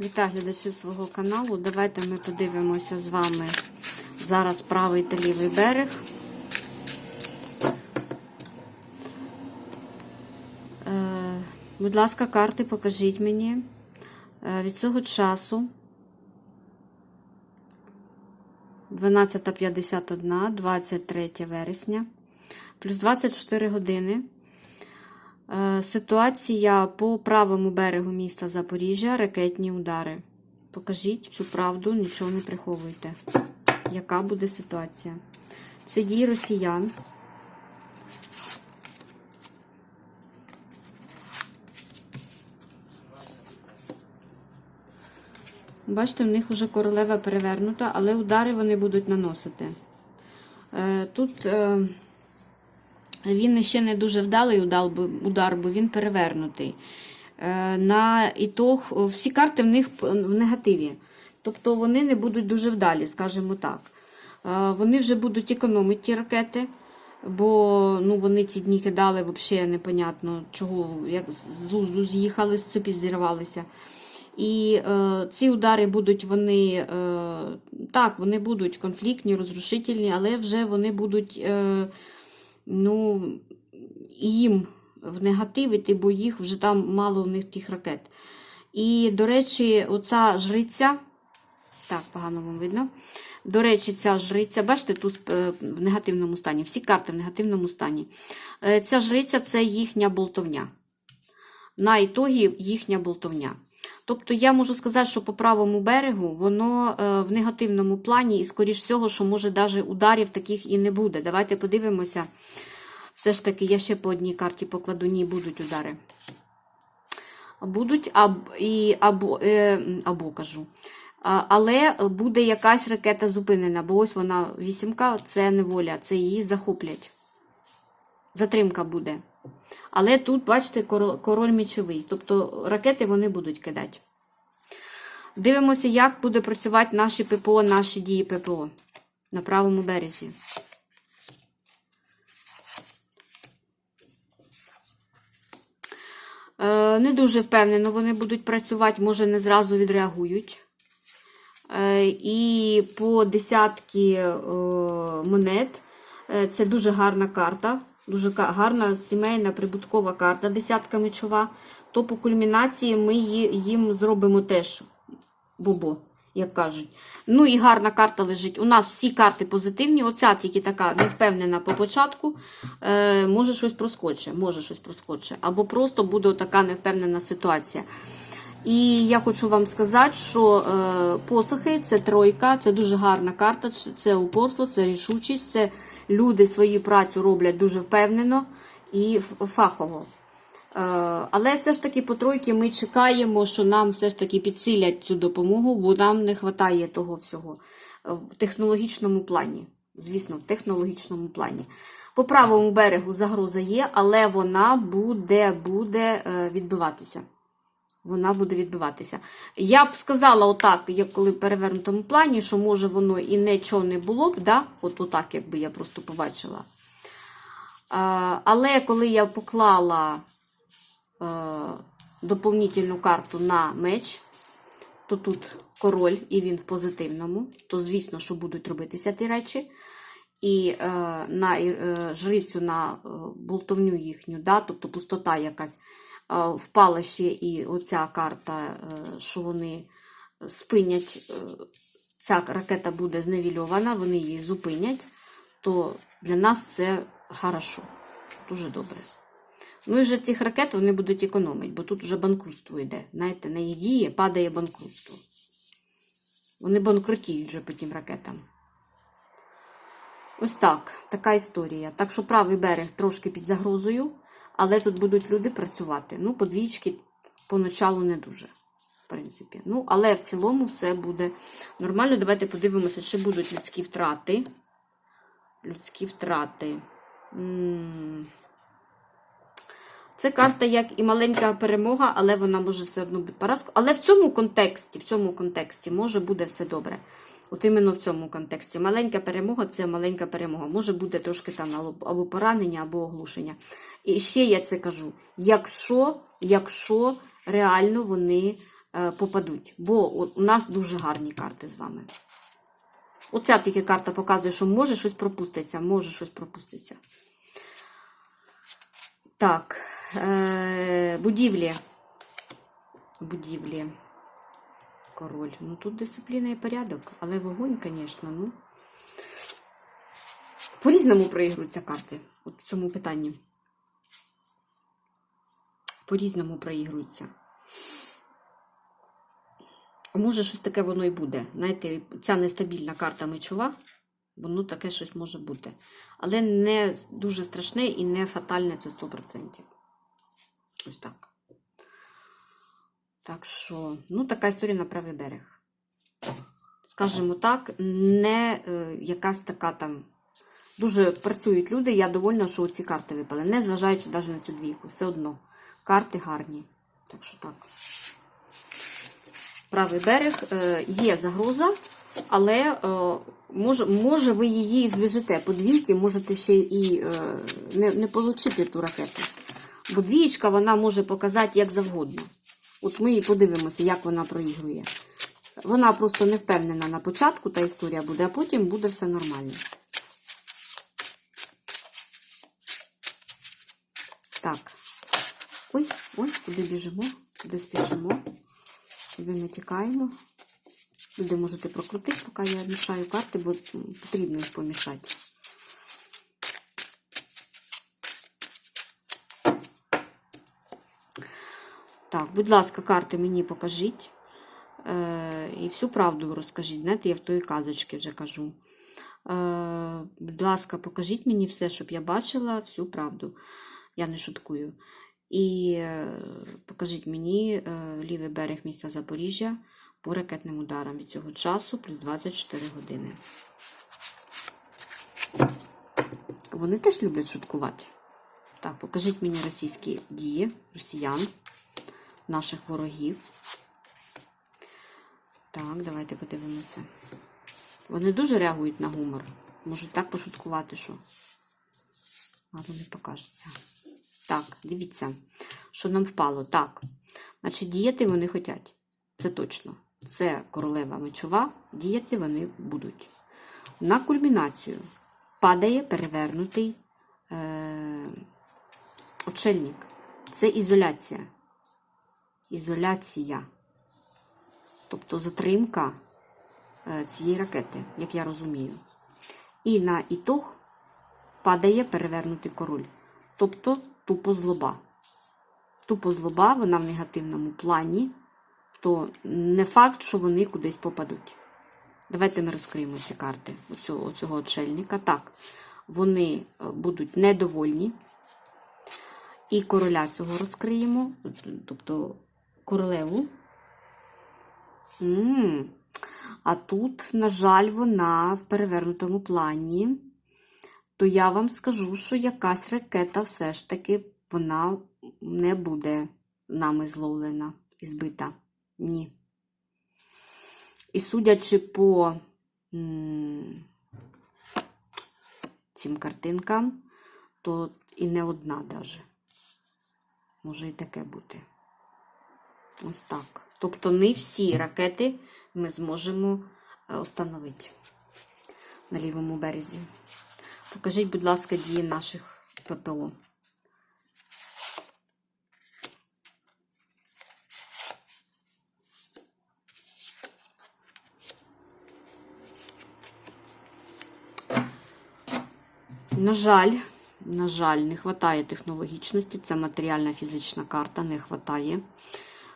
Вітаю глядачів свого каналу. Давайте ми подивимося з вами зараз правий та лівий берег. Е, будь ласка, карти покажіть мені е, від цього часу 12.51, 23 вересня, плюс 24 години. Е, Ситуація по правому берегу міста Запоріжжя, ракетні удари. Покажіть всю правду, нічого не приховуйте. Яка буде ситуація? Це дії росіян. Бачите, в них вже королева перевернута, але удари вони будуть наносити. Е, Тут. Е, він ще не дуже вдалий удар, бо- він перевернутий. Е, На ітог, всі карти в них в негативі. Тобто вони не будуть дуже вдалі, скажімо так. Е, Вони вже будуть економити ті ракети, бо ну, вони ці дні кидали взагалі непонятно, чого, як з лузу з'їхали, з цепі зірвалися. І е, ці удари будуть вони е, так, вони будуть конфліктні, розрушительні, але вже вони будуть. Е, ну, їм в негатив іти, бо їх вже там мало в них тих ракет. І, до речі, оця жриця, так, погано вам видно. До речі, ця жриця, бачите, тут е, в негативному стані, всі карти в негативному стані. Е, Ця жриця це їхня болтовня. На ітогі їхня болтовня. Тобто я можу сказати, що по правому берегу воно е, в негативному плані, і, скоріш всього, що може навіть ударів таких і не буде. Давайте подивимося. Все ж таки, я ще по одній карті покладу, ні, будуть удари. Будуть аб, і, або, е, або кажу. Але буде якась ракета зупинена, бо ось вона вісімка, це неволя, це її захоплять. Затримка буде. Але тут, бачите, король, мічовий. Тобто ракети вони будуть кидати. Дивимося, як буде працювати наші ППО, наші дії ППО на правому березі. Е, Не дуже впевнено, вони будуть працювати, може, не зразу відреагують. Е, І по десятки е, монет це дуже гарна карта. Дуже гарна сімейна прибуткова карта, десятка мечова. То по кульмінації ми її- їм зробимо теж бобо, як кажуть. Ну і гарна карта лежить. У нас всі карти позитивні. Оця тільки така невпевнена по початку. Е, може щось проскоче, може щось проскоче. Або просто буде така невпевнена ситуація. І я хочу вам сказати, що е, посохи це тройка, це дуже гарна карта, це упорство, це рішучість, це люди свою працю роблять дуже впевнено і фахово. Е, але все ж таки по тройки ми чекаємо, що нам все ж таки підсилять цю допомогу, бо нам не вистачає того всього в технологічному плані. Звісно, в технологічному плані. По правому берегу загроза є, але вона буде, буде е, відбиватися вона буде відбиватися. Я б сказала, отак, як коли в перевернутому плані, що може воно і нічого не було б, да? от отак, якби я просто побачила. А, але коли я поклала е, доповнительну карту на меч, то тут король і він в позитивному, то звісно, що будуть робитися ті речі. І е, на е, жрицю, на е, болтовню їхню, да, тобто пустота якась впала ще і оця карта, е, що вони спинять, е, ця ракета буде зневільована, вони її зупинять, то для нас це хорошо, дуже добре. Ну і вже цих ракет вони будуть економити, бо тут вже банкрутство йде. Знаєте, на її дії падає банкрутство. Вони банкрутіють вже по тим ракетам. Ось так, така історія. Так що правий берег трошки під загрозою, але тут будуть люди працювати. Ну, подвічки поначалу не дуже, в принципі. Ну, але в цілому все буде нормально. Давайте подивимося, чи будуть людські втрати. Людські втрати. Це карта як і маленька перемога, але вона може все одно бути поразкою. Але в цьому контексті, в цьому контексті може буде все добре. От іменно в цьому контексті. Маленька перемога це маленька перемога. Може бути трошки там або поранення, або оглушення. І ще я це кажу: якщо, якщо реально вони е, попадуть. Бо у нас дуже гарні карти з вами. Оця тільки карта показує, що може щось пропуститься, може щось пропуститься. Так, е, будівлі. Будівлі. Король. Ну тут дисципліна і порядок, але вогонь, звісно, ну. По-різному проігруються карти. От в цьому питанні. По-різному проігруються. Може, щось таке воно і буде. Знаєте, ця нестабільна карта мечова, воно таке щось може бути. Але не дуже страшне і не фатальне це 100%. Ось так. Так що, ну, така історія на правий берег. Скажімо так, не е, якась така там. Дуже працюють люди, я довольна, що ці карти випали. Не зважаючи навіть на цю двійку. Все одно. Карти гарні. Так що так. Правий берег е, є загроза, але е, може, може ви її збіжите. По двійки можете ще і е, не, не отримати ту ракету. Бо двієчка вона може показати як завгодно. От ми і подивимося, як вона проігрує. Вона просто не впевнена на початку, та історія буде, а потім буде все нормально. Так. Ой, ой, куди біжимо, куди спішимо, куди ми тікаємо. Люди можете прокрутити, поки я мішаю карти, бо потрібно їх помішати. Так, будь ласка, карти мені покажіть. Е, і всю правду розкажіть. Знаєте, я в тої казочки вже кажу. Е, будь ласка, покажіть мені все, щоб я бачила всю правду. Я не шуткую. І е, покажіть мені е, лівий берег міста Запоріжжя по ракетним ударам від цього часу плюс 24 години. Вони теж люблять шуткувати. Так, покажіть мені російські дії росіян, наших ворогів. Так, давайте подивимося. Вони дуже реагують на гумор. Можуть так пошуткувати, що. Ладно, не покажеться. Так, дивіться, що нам впало. Так. Значить, діяти вони хочуть. Це точно. Це королева мечова, діяти вони будуть. На кульмінацію падає перевернутий е- очельник. Це ізоляція. Ізоляція. Тобто затримка е, цієї ракети, як я розумію. І на ітог падає перевернутий король. Тобто тупо злоба. Тупо злоба, вона в негативному плані, то не факт, що вони кудись попадуть. Давайте ми розкриємо ці карти оцього, оцього очельника. Так, вони е, будуть недовольні. І короля цього розкриємо, тобто королеву. М -м. А тут, на жаль, вона в перевернутому плані то я вам скажу, що якась ракета все ж таки вона не буде нами зловлена і збита. Ні. І судячи по цим картинкам, то і не одна даже. Може і таке бути. Ось так. Тобто не всі ракети ми зможемо встановити на лівому березі. Покажіть, будь ласка, дії наших ППО. На жаль, на жаль, не вистачає технологічності. Це матеріальна фізична карта, не вистачає.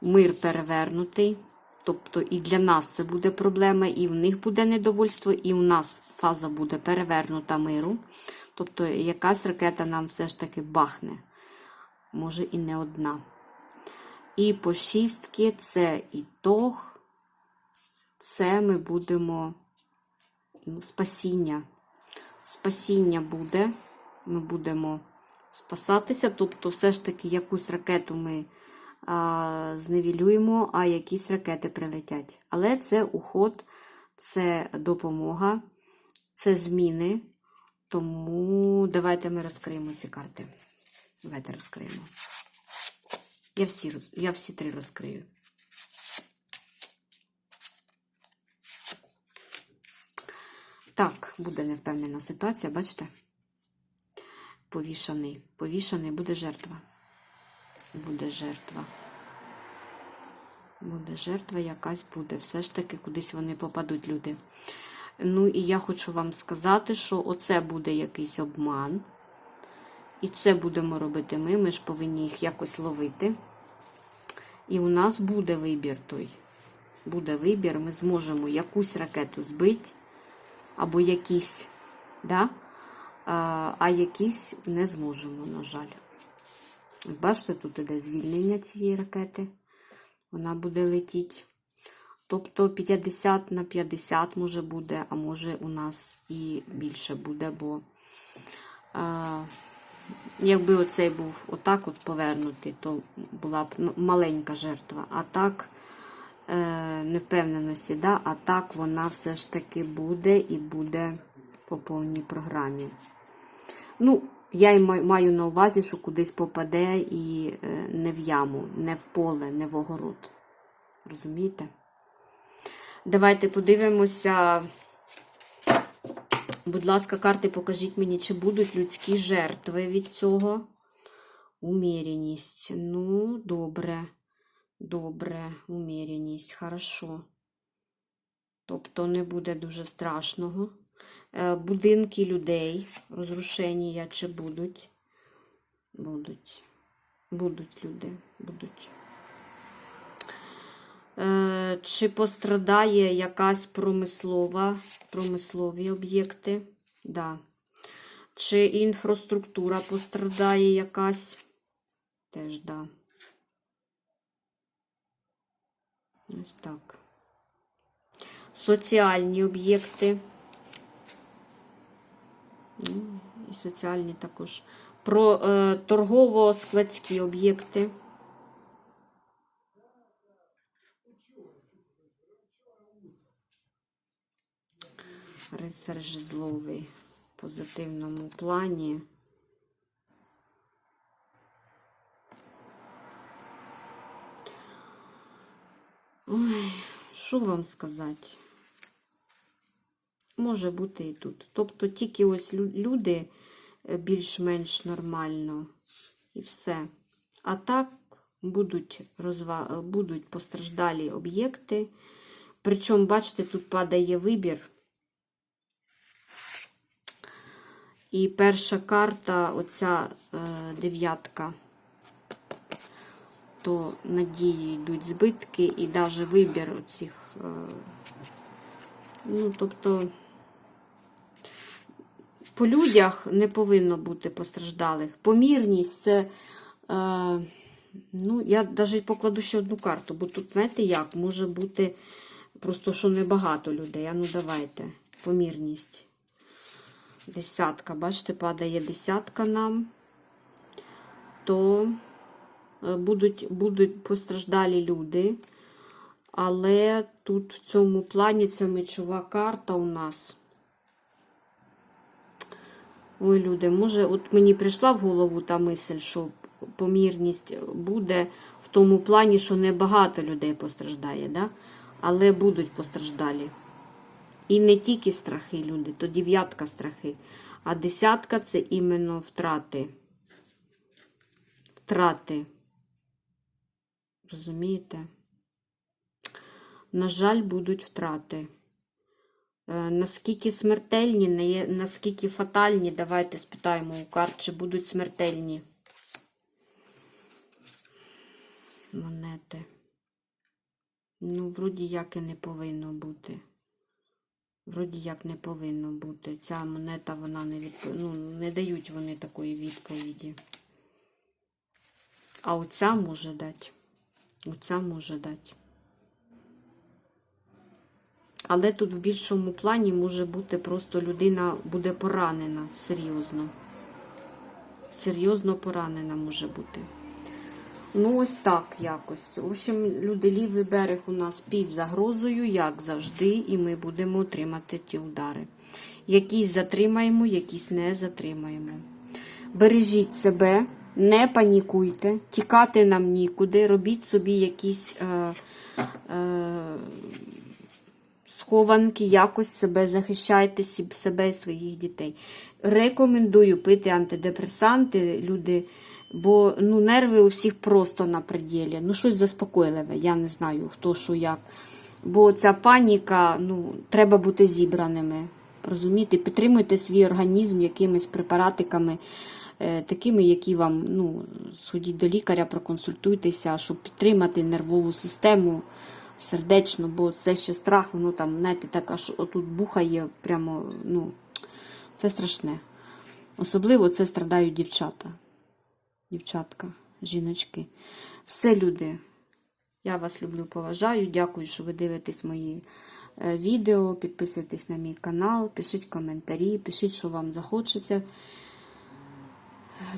Мир перевернутий. Тобто і для нас це буде проблема, і в них буде недовольство, і в нас фаза буде перевернута миру. Тобто, якась ракета нам все ж таки бахне. Може і не одна. І по шістки це ітог. Це ми будемо ну, спасіння. Спасіння буде. Ми будемо спасатися. Тобто, все ж таки, якусь ракету ми а, зневілюємо, а якісь ракети прилетять. Але це уход, це допомога це зміни, тому давайте ми розкриємо ці карти. Давайте розкриємо. Я всі, я всі три розкрию. Так, буде невпевнена ситуація, бачите? Повішаний. Повішаний буде жертва. Буде жертва. Буде жертва якась буде. Все ж таки, кудись вони попадуть люди. Ну і я хочу вам сказати, що оце буде якийсь обман. І це будемо робити ми. Ми ж повинні їх якось ловити. І у нас буде вибір той. Буде вибір, ми зможемо якусь ракету збити, або якісь, да? а, а якісь не зможемо, на жаль. Бачите, тут іде звільнення цієї ракети. Вона буде летіти. Тобто 50 на 50 може буде, а може у нас і більше буде, бо а, якби оцей був отак от повернутий, то була б маленька жертва. А так, е, невпевненості, да? а так вона все ж таки буде і буде по повній програмі. Ну, я й маю на увазі, що кудись попаде і е, не в яму, не в поле, не в огород. Розумієте? Давайте подивимося. Будь ласка, карти, покажіть мені, чи будуть людські жертви від цього. Уміряність. Ну, добре. Добре, уміряність, хорошо. Тобто не буде дуже страшного. Е, Будинки людей, розрушення чи будуть? Будуть. Будуть люди, будуть. Е, Чи пострадає якась промислова, промислові об'єкти? Да. Чи інфраструктура пострадає якась? Теж да. Ось так. Соціальні об'єкти. Ну, і соціальні також. Про е, торгово-складські об'єкти. Рицар жезловий в позитивному плані. Ой, що вам сказати? Може бути і тут. Тобто тільки ось люди е, більш-менш нормально і все. А так будуть, розва... будуть постраждалі об'єкти. Причому, бачите, тут падає вибір. І перша карта, оця е, дев'ятка, то надії йдуть збитки і навіть вибір оцих. Е, ну, тобто, по людях не повинно бути постраждалих. Помірність це. Е, ну, я навіть покладу ще одну карту, бо тут, знаєте, як, може бути просто, що небагато людей. А ну давайте, помірність. Десятка, бачите, падає десятка нам, то е, будуть, будуть постраждалі люди. Але тут в цьому плані це мечова карта у нас. Ой, люди, може, от мені прийшла в голову та мисль, що помірність буде в тому плані, що небагато людей постраждає, да? але будуть постраждалі. І не тільки страхи, люди, то дев'ятка страхи. А десятка це іменно втрати. Втрати. Розумієте? На жаль, будуть втрати. Е, Наскільки смертельні, наскільки фатальні, давайте спитаємо у карт, чи будуть смертельні монети. Ну, вроді як і не повинно бути. Вроді як не повинно бути. Ця монета, вона не відп... ну, не дають вони такої відповіді. А оця може дати. Оця може дати. Але тут в більшому плані може бути просто людина буде поранена серйозно. Серйозно поранена може бути. Ну, ось так якось. В общем, люди, лівий берег у нас під загрозою, як завжди, і ми будемо отримати ті удари. Якісь затримаємо, якісь не затримаємо. Бережіть себе, не панікуйте, тікати нам нікуди, робіть собі якісь е, е, схованки, якось себе захищайте, себе і своїх дітей. Рекомендую пити антидепресанти, люди, бо ну, нерви у всіх просто на пределі. Ну, щось заспокійливе, я не знаю, хто що як. Бо ця паніка, ну, треба бути зібраними. Розумієте, підтримуйте свій організм якимись препаратиками, е, такими, які вам, ну, сходіть до лікаря, проконсультуйтеся, щоб підтримати нервову систему сердечно, бо це ще страх, воно там, знаєте, так аж отут бухає прямо, ну, це страшне. Особливо це страдають дівчата. Дівчатка, жіночки. Все, люди. Я вас люблю, поважаю. Дякую, що ви дивитесь мої е, відео. Підписуйтесь на мій канал, пишіть коментарі, пишіть, що вам захочеться.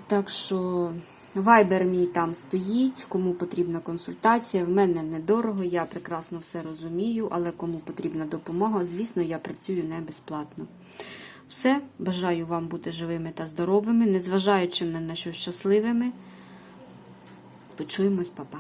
Так що вайбер мій там стоїть, кому потрібна консультація. В мене недорого, я прекрасно все розумію, але кому потрібна допомога, звісно, я працюю не безплатно. Все, бажаю вам бути живими та здоровими, незважаючи на що щасливими. Почуємось, папа.